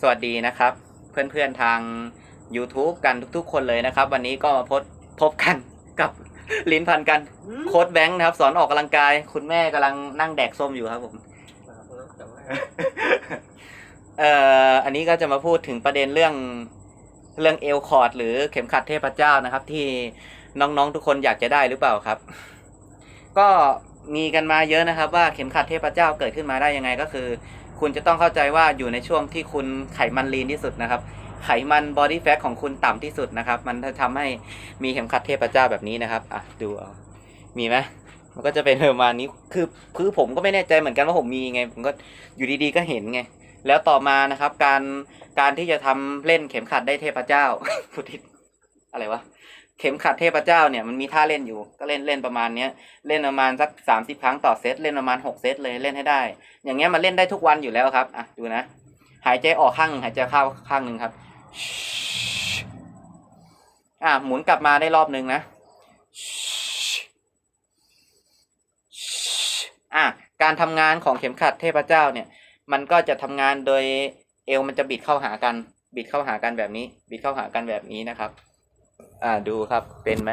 สวัสดีนะครับ เพื่อนๆทาง YouTube กันทุกๆ คนเลยนะครับ วันนี้ก็มาพบพบกันกับลิ้นพันกันโค้ดแบงค์นะครับ สอนออกกำลังกาย คุณแม่กำลังนั่งแดกส้มอยู่ครับผมเอ่ออันนี้ก็จะมาพูดถึงประเด็นเรื่องเรื่องเอลคอร์ดหรือเข็มขัดเทพเจ้านะครับ ที่น้องๆทุกคนอยากจะได้หรือเปล่าครับ ก็มีกันมาเยอะนะครับ ว่าเข็มขัดเทพเจ้าเกิดขึ้นมาได้ยังไงก็คือ คุณจะต้องเข้าใจว่าอยู่ในช่วงที่คุณไขมันลีนที่สุดนะครับ ไขมันบอดี้แฟทของคุณต่ำที่สุดนะครับ มันจะทำให้มีเข็มขัดเทพเจ้าแบบนี้นะครับ อะ ดูเอา มีไหมมันก็จะเป็นประมาณนี้ คือคือผมก็ไม่แน่ใจเหมือนกันว่าผมมีไง ผมก็อยู่ดีๆก็เห็นไง แล้วต่อมานะครับ การการที่จะทำเล่นเข็มขัดได้เทพเจ้าพุทธิ อะไรวะเข็มขัดเทพเจ้าเนี่ยมันมีท่าเล่นอยู่ก็เล่นเล่นประมาณเนี้ยเล่นประมาณสักสามสิบครั้งต่อเซตเล่นประมาณหกเซตเลยเล่นให้ได้ อย่างเงี้ยมันเล่นได้ทุกวันอยู่แล้วครับอะดูนะ หายใจออกข้างหนึ่งหายใจเข้าข้างหนึ่งครับอะหมุนกลับมาได้รอบหนึ่งนะอะการทำงานของเข็มขัดเทพเจ้าเนี่ย มันก็จะทำงานโดยเอวมันจะบิดเข้าหากัน บิดเข้าหากันแบบนี้ บิดเข้าหากันแบบนี้นะครับ อ่าดูครับเป็นไหม